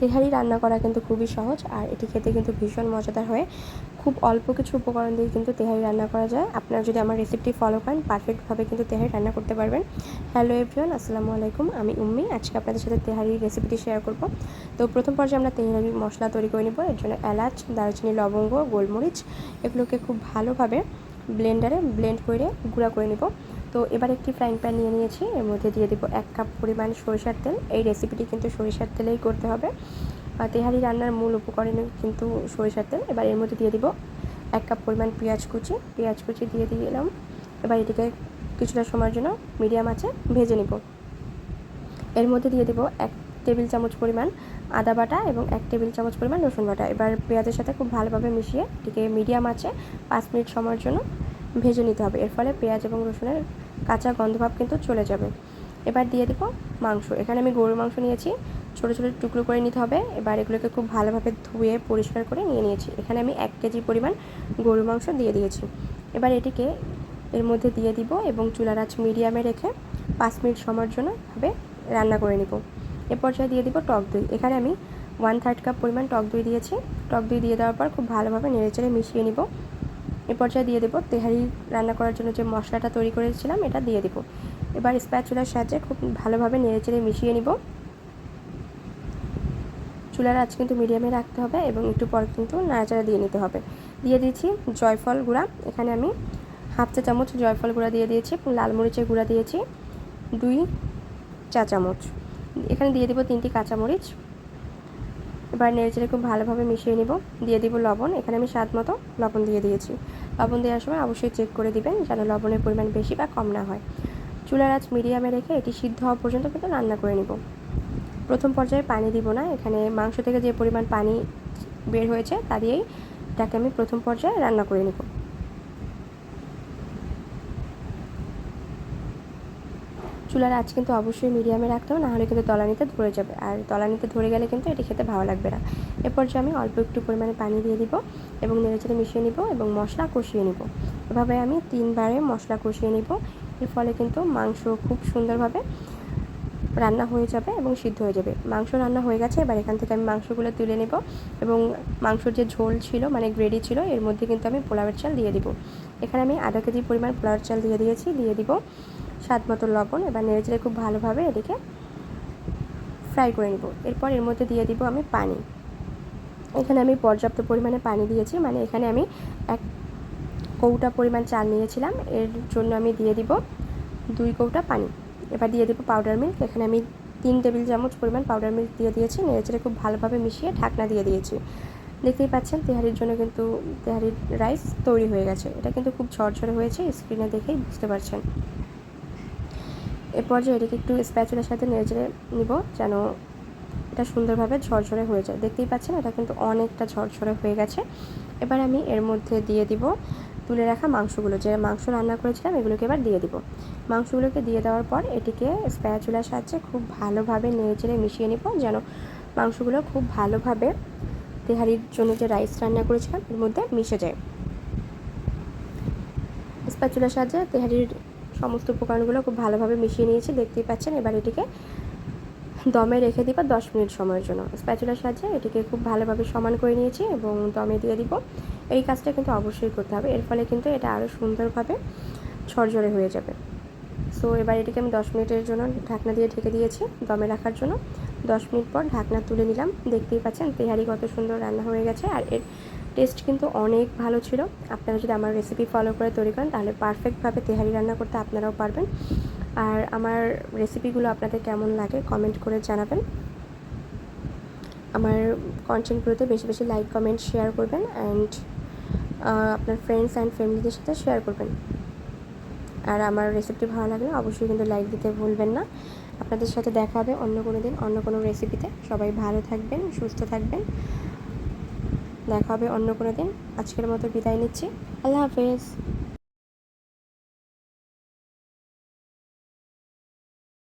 তেহারি রান্না করা কিন্তু খুবই সহজ আর এটি খেতে কিন্তু ভীষণ মজাদার হয় খুব অল্প কিছু উপকরণ দিয়ে কিন্তু তেহারি রান্না করা যায়। আপনারা যদি আমার রেসিপিটি ফলো করেন পারফেক্টভাবে কিন্তু তেহারি রান্না করতে পারবেন। হ্যালো এভরিওয়ান আসসালামু আলাইকুম। আমি উম্মি। আজকে আপনাদের সাথে তেহারি রেসিপিটি শেয়ার করব। তো প্রথম পর্যায়ে আমরা তেহারি মশলা তৈরি করে নেব। এর জন্য এলাচ, দারচিনি, লবঙ্গ, গোলমরিচ, এগুলোকে খুব ভালোভাবে ব্লেন্ডারে ব্লেন্ড করে গুঁড়া করে নেব। তো এবার একটি ফ্রাইং প্যান নিয়ে নিয়েছি। এর মধ্যে দিয়ে দেবো এক কাপ পরিমাণ সরিষার তেল। এই রেসিপিটি কিন্তু সরিষার তেলেই করতে হবে। তেহারি রান্নার মূল উপকরণ কিন্তু সরিষার তেল। এবার এর মধ্যে দিয়ে দিব এক কাপ পরিমাণ পেঁয়াজ কুচি। পেঁয়াজ কুচি দিয়ে দিলাম। এবার এটিকে কিছুটা সময়ের জন্য মিডিয়াম আছে ভেজে নিব। এর মধ্যে দিয়ে দেবো এক টেবিল চামচ পরিমাণ আদা বাটা এবং এক টেবিল চামচ পরিমাণ রসুন বাটা। এবার পেঁয়াজের সাথে খুব ভালোভাবে মিশিয়ে এটিকে মিডিয়াম আছে পাঁচ মিনিট সময়ের জন্য ভেজে নিতে হবে। এর ফলে পেঁয়াজ এবং রসুনের কাঁচা গন্ধভাব কিন্তু চলে যাবে। এবার দিয়ে দিব মাংস। এখানে আমি গরুর মাংস নিয়েছি। ছোটো ছোটো টুকরো করে নিতে হবে। এবার এগুলোকে খুব ভালোভাবে ধুয়ে পরিষ্কার করে নিয়ে নিয়েছি। এখানে আমি এক কেজি পরিমাণ গরুর মাংস দিয়ে দিয়েছি। এবার এটিকে এর মধ্যে দিয়ে দিব এবং চুলার আঁচ মিডিয়ামে রেখে পাঁচ মিনিট সময়ের জন্য ভাবে রান্না করে নিব। এ পর্যায়ে দিয়ে দিব টক দই। এখানে আমি ওয়ান থার্ড কাপ পরিমাণ টক দই দিয়েছি। টক দই দিয়ে দেওয়ার পর খুব ভালোভাবে নেড়েচেড়ে মিশিয়ে নিব। এ পর্যায়ে দিয়ে দেবো। তেহারি রান্না করার জন্য যে মশলাটা তৈরি করেছিলাম, এটা দিয়ে দেবো। এবার স্প্যাচুলার সাহায্যে খুব ভালোভাবে নেড়েচেড়ে মিশিয়ে নিব। চুলার আজ কিন্তু মিডিয়ামে রাখতে হবে এবং একটু পর কিন্তু নাড়াচাড়া দিয়ে নিতে হবে। দিয়ে দিয়েছি জয়ফল গুঁড়া। এখানে আমি হাফ চা চামচ জয়ফল গুঁড়া দিয়ে দিয়েছি লাল মরিচের গুঁড়া দিয়েছি দুই চা চামচ। এখানে দিয়ে দিব তিনটি কাঁচামরিচ এবার নেড়েচেড়ে খুব ভালোভাবে মিশিয়ে নিব। দিয়ে দিব লবণ। এখানে আমি স্বাদ মতো লবণ দিয়ে দিয়েছি। লবণ দেওয়ার সময় অবশ্যই চেক করে দিবেন যেন লবণের পরিমাণ বেশি বা কম না হয়। চুলার আঁচ মিডিয়ামে রেখে এটি সিদ্ধ হওয়া পর্যন্ত কিন্তু রান্না করে নিব। প্রথম পর্যায়ে পানি দিব না, এখানে মাংস থেকে যে পরিমাণ পানি বের হয়েছে তা দিয়েই এটাকে আমি প্রথম পর্যায়ে রান্না করে নিব। চুলার আজ কিন্তু অবশ্যই মিডিয়ামে রাখতে হবে, নাহলে কিন্তু তলানিতে ধরে যাবে। আর তলানিতে ধরে গেলে কিন্তু এটি খেতে ভালো লাগবে না। এরপর যে আমি অল্প একটু পরিমাণে পানি দিয়ে দিব এবং নেড়েচেড়ে মিশিয়ে নিব এবং মশলা কষিয়ে নিব। এভাবে আমি তিনবারে মশলা কষিয়ে নিব। এর ফলে কিন্তু মাংস খুব সুন্দরভাবে রান্না হয়ে যাবে এবং সিদ্ধ হয়ে যাবে। মাংস রান্না হয়ে গেছে, এবার এখান থেকে আমি মাংসগুলো তুলে নেব এবং মাংসর যে ঝোল ছিল মানে গ্রেডি ছিল, এর মধ্যে কিন্তু আমি পোলাওয়ের চাল দিয়ে দিব। এখানে আমি আধা কেজি পরিমাণ পোলাওয়ের চাল দিয়ে দিয়েছি, দিয়ে দিব। স্বাদ মতো লবণ, এবার নেড়েচেড়ে খুব ভালোভাবে এটিকে ফ্রাই করে নিব। এরপর এর মধ্যে দিয়ে দিব আমি পানি। এখানে আমি পর্যাপ্ত পরিমাণে পানি দিয়েছি মানে এখানে আমি এক কৌটা পরিমাণ চাল নিয়েছিলাম। এর জন্য আমি দিয়ে দিব দুই কৌটা পানি। এবার দিয়ে দেবো পাউডার মিল্ক এখানে আমি তিন টেবিল চামচ পরিমাণ পাউডার মিল্ক দিয়ে দিয়েছি। নেড়েচেড়ে খুব ভালোভাবে মিশিয়ে ঢাকনা দিয়ে দিয়েছি। দেখতেই পাচ্ছেন, তেহারির জন্য কিন্তু তেহারির রাইস তৈরি হয়ে গেছে। এটা কিন্তু খুব ঝরঝরে হয়েছে স্ক্রিনে দেখেই বুঝতে পারছেন। এরপর যে এটাকে একটু স্প্যাচুলার সাথে নেড়েচেড়ে নিব, যেন এটা সুন্দরভাবে ঝরঝরে হয়ে যায়। দেখতেই পাচ্ছেন, এটা কিন্তু অনেকটা ঝরঝরে হয়ে গেছে। এবার আমি এর মধ্যে দিয়ে দিব, তুলে রাখা মাংসগুলো। যে মাংস রান্না করেছিলাম, এগুলোকে এবার দিয়ে দিব। মাংসগুলোকে দিয়ে দেওয়ার পর এটিকে স্প্যাচুলার সাহায্যে খুব ভালোভাবে নেড়েচেড়ে মিশিয়ে নিব, যেন মাংসগুলো খুব ভালোভাবে তেহারির জন্য যে রাইস রান্না করেছিলাম, এর মধ্যে মিশে যায়। স্প্যাচুলার সাহায্যে তেহারির সমস্ত উপকরণগুলো খুব ভালোভাবে মিশিয়ে নিয়েছি। দেখতেই পাচ্ছেন, এবার এটিকে দমে রেখে দিব দশ মিনিট সময়ের জন্য। স্প্যাচুলার সাহায্যে এটিকে খুব ভালোভাবে সমান করে নিয়েছি এবং দমে দিয়ে দিব। এই কাজটা কিন্তু অবশ্যই করতে হবে। এর ফলে কিন্তু এটা আরও সুন্দরভাবে ঝরঝরে হয়ে যাবে। সো, এবার এটিকে আমি দশ মিনিটের জন্য ঢাকনা দিয়ে ঢেকে দিয়েছি দমে রাখার জন্য। দশ মিনিট পর ঢাকনা তুলে নিলাম। দেখতেই পাচ্ছেন, তেহারি কত সুন্দর রান্না হয়ে গেছে। আর এর টেস্ট কিন্তু অনেক ভালো ছিল। আপনারা যদি আমার রেসিপি ফলো করে তৈরি করেন, তাহলে পারফেক্টভাবে তেহারি রান্না করতে আপনারাও পারবেন। আর আমার রেসিপিগুলো আপনাদের কেমন লাগে কমেন্ট করে জানাবেন। আমার কন্টেন্টগুলোতে বেশি বেশি লাইক কমেন্ট শেয়ার করবেন অ্যান্ড আপনার ফ্রেন্ডস অ্যান্ড ফ্যামিলিদের সাথে শেয়ার করবেন। আর আমার রেসিপিটি ভালো লাগলে অবশ্যই কিন্তু লাইক দিতে ভুলবেন না। আপনাদের সাথে দেখা হবে অন্য কোনো দিন অন্য কোনো রেসিপিতে সবাই ভালো থাকবেন, সুস্থ থাকবেন। দেখা হবে অন্য কোনো দিন। আজকের মতো বিদায় নিচ্ছি। আল্লাহ হাফেজ।